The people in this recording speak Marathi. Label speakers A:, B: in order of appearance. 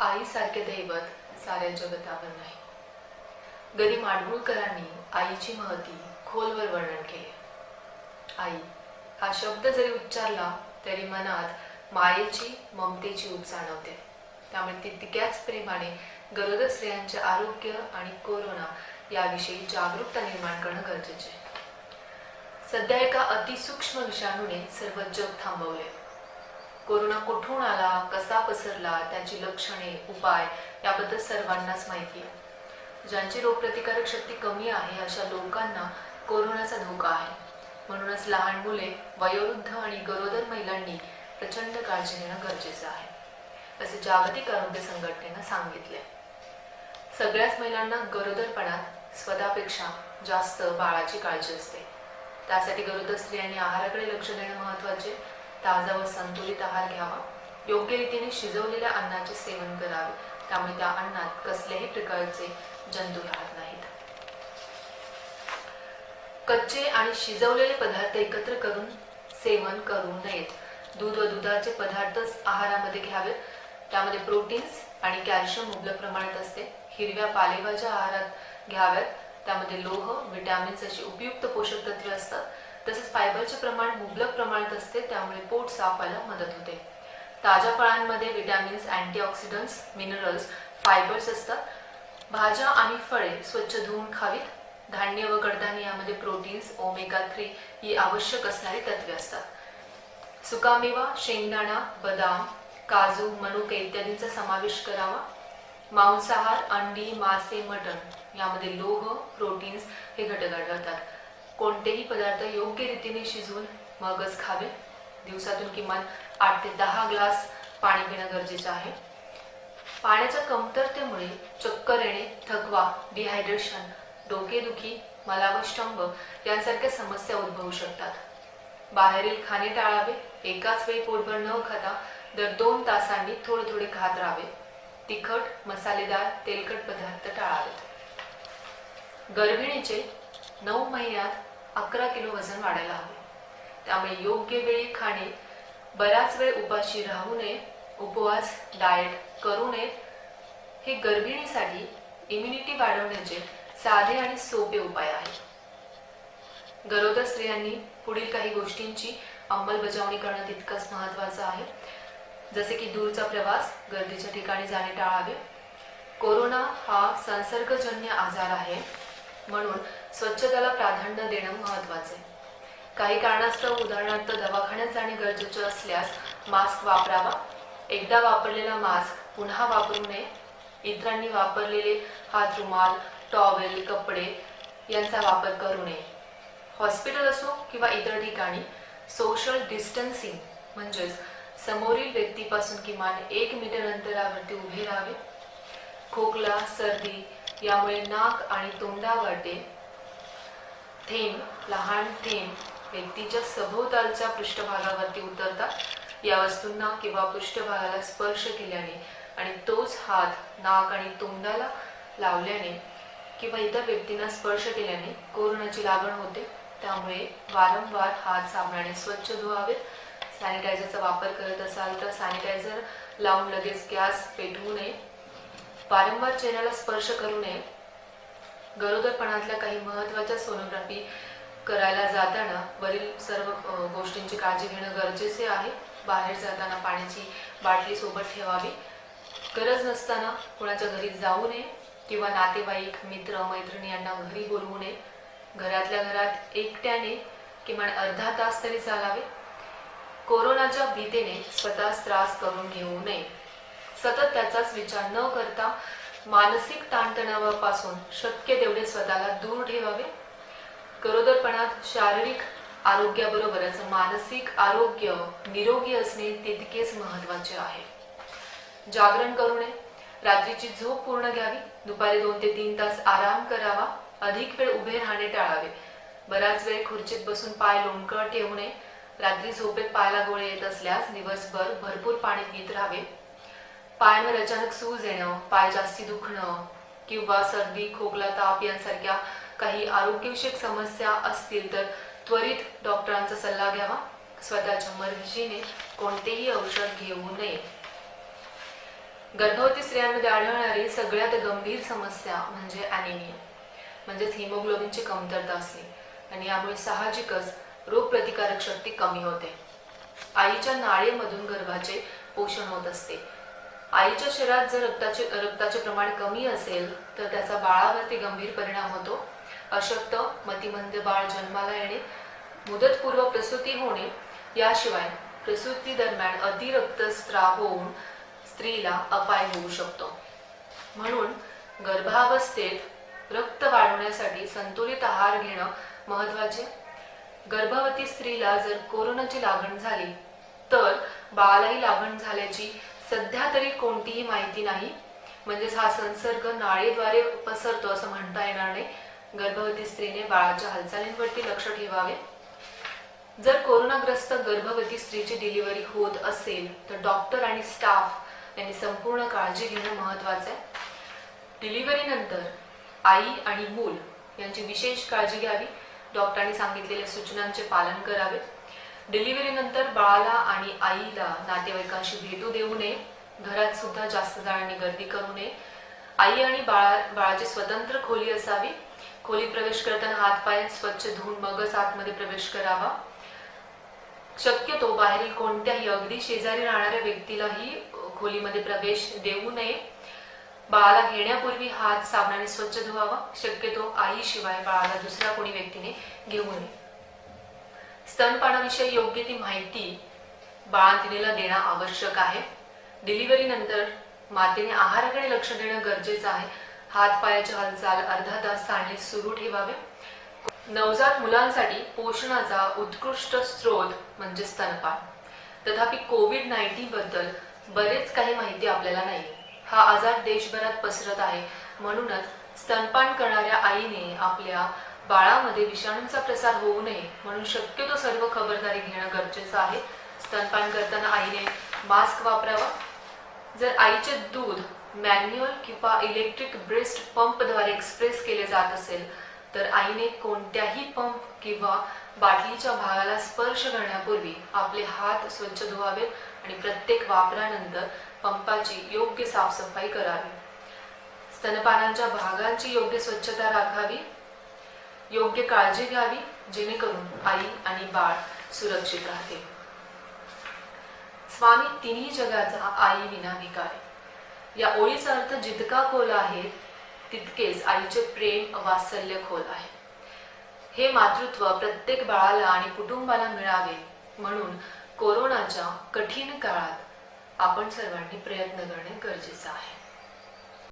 A: आईसारखे दैवत साऱ्या जगतावर नाही. गरी माडगुळकरांनी आईची महती खोलवर वर्णन केले. आई हा शब्द जरी उच्चारला तरी मनात मायेची ममतेची उप जाणवते. त्यामुळे तितक्याच प्रेमाने गरोदर स्त्रियांचे आरोग्य आणि कोरोना याविषयी जागरूकता निर्माण करणं गरजेचे सध्या एका अतिसूक्ष्म विषाणूने सर्व जग थांबवले कोरोना कुठून आला कसा पसरला त्याची लक्षणे उपाय याबद्दल सर्वांनाच माहिती आहे. ज्यांची रोगप्रतिकारक शक्ती कमी आहे अशा लोकांना कोरोनाचा धोका आहे. म्हणूनच लहान मुले वयोवृद्ध आणि गरोदर महिलांनी प्रचंड काळजी घेणं गरजेचं आहे. असे जागतिक आरोग्य संघटनेनं सांगितले सगळ्याच महिलांना गरोदरपणात स्वतःपेक्षा जास्त बाळाची काळजी असते. त्यासाठी गरोदर स्त्रियांनी आहाराकडे लक्ष देणं महत्त्वाचे ताजा व संतुलित आहार घ्यावा. योग्य रीतीने शिजवलेल्या अन्नाचे सेवन करावे. त्यामुळे त्या अन्नात कसल्याही प्रकारचे जंतू राहत नाहीत. कच्चे आणि शिजवलेले पदार्थ एकत्र करून सेवन करू नयेत. दूध व दुधाचे पदार्थच आहारामध्ये घ्यावेत त्यामध्ये प्रोटीन्स आणि कॅल्शियम मुबलक प्रमाणात असते. हिरव्या पालेभाज्या आहारात घ्याव्यात. त्यामध्ये लोह विटॅमिन्स अशी उपयुक्त पोषक तत्वे असतात. तसेच फायबरचे प्रमाण मुबलक प्रमाणात असते त्यामुळे पोट साफ व्हायला मदत होते. ताज्या फळांमध्ये विटॅमिन्स अँटीऑक्सिडंट्स मिनरल्स फायबर्स असतात. भाज्या आणि फळे स्वच्छ धुवून खावीत. धान्य व कडधान्य यामध्ये प्रोटीन्स ओमेगा थ्री ही आवश्यक असणारी तत्वे असतात. सुकामेवा शेंगदाणा बदाम काजू मनुके इत्यादींचा समावेश करावा. मांसाहार अंडी मासे मटण यामध्ये लोह प्रोटीन्स हे घटक आढळतात. कोणतेही पदार्थ योग्य रीतीने शिजवून मगच खावे. दिवसातून किमान आठ ते दहा ग्लास पाणी पिणं गरजेचं आहे. पाण्याच्या कमतरतेमुळे चक्कर येणे थकवा डिहायड्रेशन डोकेदुखी मलावष्टंभ यांसारख्या समस्या उद्भवू शकतात. बाहेरील खाणे टाळावे एकाच वेळी पोटभर न खाता दर दोन तासांनी थोडे थोडे खात राहावे. तिखट मसालेदार तेलकट पदार्थ टाळावेत. गर्भिणीचे नऊ महिन्यात अकरा किलो वजन वाढायला हवे. त्यामुळे योग्य वेळी खाणे बराच वेळ उपाशी राहू नये उपवास डाएट करू नये हे गर्भिणीसाठी इम्युनिटी वाढवण्याचे साधे आणि सोपे उपाय आहेत गरोदर स्त्रियांनी पुढील काही गोष्टींची अंमलबजावणी करणं तितकंच महत्त्वाचं आहे. जसे की दूरचा प्रवास गर्दीच्या ठिकाणी जाणे टाळावे. कोरोना हा संसर्गजन्य आजार आहे. म्हणून स्वच्छतेला प्राधान्य देणं महत्त्वाचे आहे काही कारणास्तव उदाहरणार्थ दवाखान्यात जाणे गरजेचे असल्यास मास्क वापरावा. एकदा वापरलेला मास्क पुन्हा वापरू नये. इतरांनी वापरलेले हात रुमाल टॉवेल कपडे यांचा वापर करू नये. हॉस्पिटल असो किंवा इतर ठिकाणी सोशल डिस्टन्सिंग म्हणजेच समोरील व्यक्तीपासून किमान एक मीटर अंतरावरती उभे राहावे. खोकला सर्दी यामुळे नाक आणि तोंडावाटे थेंब लहान थेंब व्यक्तीच्या सभोवतालच्या पृष्ठभागावरती उतरतात. या वस्तूंना किंवा पृष्ठभागाला स्पर्श केल्याने आणि तोच हात नाक आणि तोंडाला लावल्याने किंवा इतर व्यक्तींना स्पर्श केल्याने कोरोनाची लागण होते. त्यामुळे वारंवार हात साबणाने स्वच्छ धुवावेत सॅनिटायझरचा वापर करत असाल तर सॅनिटायझर लावून लगेच गॅस पेटवू नये. वारंवार चेहऱ्याला स्पर्श करू नये. गरोदरपणातल्या काही महत्त्वाच्या सोनोग्राफी करायला जाताना वरील सर्व गोष्टींची काळजी घेणं गरजेचे आहे. बाहेर जाताना पाण्याची बाटली सोबत ठेवावी. गरज नसताना कोणाच्या घरी जाऊ नये किंवा नातेवाईक मित्र मैत्रिणी यांना घरी बोलवू नये. घरातल्या घरात एकट्याने किमान अर्धा तास तरी चालावे. कोरोनाच्या भीतीने स्वतःच त्रास करून घेऊ नये. सतत त्याचाच विचार न करता मानसिक ताणतणावापासून शक्य तेवढे स्वतःला दूर ठेवावे. गरोदरपणात शारीरिक आरोग्याबरोबरच मानसिक आरोग्य निरोगी असणे तितकेच महत्त्वाचे आहे. जागरण करू नये. रात्रीची झोप पूर्ण घ्यावी. दुपारी दोन ते तीन तास आराम करावा. अधिक वेळ उभे राहणे टाळावे. बराच वेळ खुर्चीत बसून पाय लोणकळ ठेवू नये. रात्री झोपेत पायाला गोळे येत असल्यास दिवसभर भरपूर पाणी पित राहावे. पायांवर अचानक सूज येणं पाय जास्ती दुखणं किंवा सर्दी खोकला ताप यांसारख्या काही आरोग्यविषयक समस्या असतील तर त्वरित डॉक्टरांचा सल्ला घ्यावा. स्वतःच्या मर्जीने कोणतेही औषध घेऊ नये. गर्भवती स्त्रियांमध्ये आढळणारी सगळ्यात गंभीर समस्या म्हणजे अॅनिमिया म्हणजेच हिमोग्लोबिनची कमतरता असणे आणि यामुळे साहजिकच रोगप्रतिकारक शक्ती कमी होते. आईच्या नाळेमधून गर्भाचे पोषण होत असते. आईच्या शरीरात जर रक्ताचे रक्ताचे प्रमाण कमी असेल तर त्याचा बाळावरती गंभीर परिणाम होतो. अशक्त मतिमंद बाळ जन्माला येणे मुदतपूर्व प्रसूती होणे याशिवाय प्रसूती दरम्यान अतिरक्तस्त्राव होऊन स्त्रीला अपाय होऊ शकतो. म्हणून गर्भावस्थेत रक्त वाढवण्यासाठी संतुलित आहार घेणं महत्त्वाचे गर्भवती स्त्रीला जर कोरोनाची लागण झाली तर बाळालाही लागण झाल्याची सध्या तरी कोणतीही माहिती नाही. म्हणजेच हा संसर्ग नाळेद्वारे पसरतो असं म्हणता येणार नाही. गर्भवती स्त्रीने बाळाच्या हालचालींवरती लक्ष ठेवावे. जर कोरोनाग्रस्त गर्भवती स्त्रीची डिलिव्हरी होत असेल तर डॉक्टर आणि स्टाफ यांनी संपूर्ण काळजी घेणं महत्वाचं आहे. डिलिव्हरीनंतर आई आणि मूल यांची विशेष काळजी घ्यावी. डॉक्टरांनी सांगितलेल्या सूचनांचे पालन करावे. डिलिव्हरीनंतर बाळाला आणि आईला नातेवाईकांशी भेटू देऊ नये. घरात सुद्धा जास्त जणांनी गर्दी करू नये. आई आणि बाळा बाळाची स्वतंत्र खोली असावी. खोलीत प्रवेश करताना हातपाय स्वच्छ धुवून मगच आतमध्ये प्रवेश करावा. शक्यतो बाहेरील कोणत्याही अगदी शेजारी राहणाऱ्या व्यक्तीलाही खोलीमध्ये प्रवेश देऊ नये. बाळाला घेण्यापूर्वी हात साबणाने स्वच्छ धुवावा. शक्यतो आईशिवाय बाळाला दुसऱ्या कोणी व्यक्तीने घेऊ नये. स्तनपानाविषयी योग्य ती माहिती बाळंतिणीला देणं आवश्यक आहे. डिलिव्हरी नंतर मातेने आहाराकडे लक्ष देणं गरजेचं आहे. हात पायाची हालचाल अर्धा तास चालणे सुरू ठेवावे. नवजात मुलांसाठी पोषणाचा उत्कृष्ट स्रोत म्हणजे स्तनपान. तथापि कोविड नाईन्टीन बद्दल बरेच काही माहिती आपल्याला नाही. हा आजार देशभरात पसरत आहे. म्हणूनच स्तनपान करणाऱ्या आईने आपल्या बाळामध्ये विषाणूंचा प्रसार होऊ नये म्हणून शक्यतो सर्व खबरदारी घेणं गरजेचं आहे. स्तनपान करताना आईने मास्क वापरावा. जर आईचे दूध मॅन्युअल किंवा इलेक्ट्रिक ब्रेस्ट पंपद्वारे एक्सप्रेस केले जात असेल तर आईने कोणत्याही पंप किंवा बाटलीच्या भागाला स्पर्श करण्यापूर्वी आपले हात स्वच्छ धुवावेत आणि प्रत्येक वापरानंतर पंपाची योग्य साफसफाई करावी. स्तनपानांच्या भागांची योग्य स्वच्छता राखावी. योग्य काळजी घ्यावी जेणेकरून आई आणि बाळ सुरक्षित राहते स्वामी तिन्ही जगाचा आई विना विकार या ओळीचा अर्थ जितका खोल आहे तितकेच आईचे प्रेम वात्सल्य खोल आहे. हे मातृत्व प्रत्येक बाळाला आणि कुटुंबाला मिळावे म्हणून कोरोनाच्या कठीण काळात आपण सर्वांनी प्रयत्न करणे गरजेचं आहे.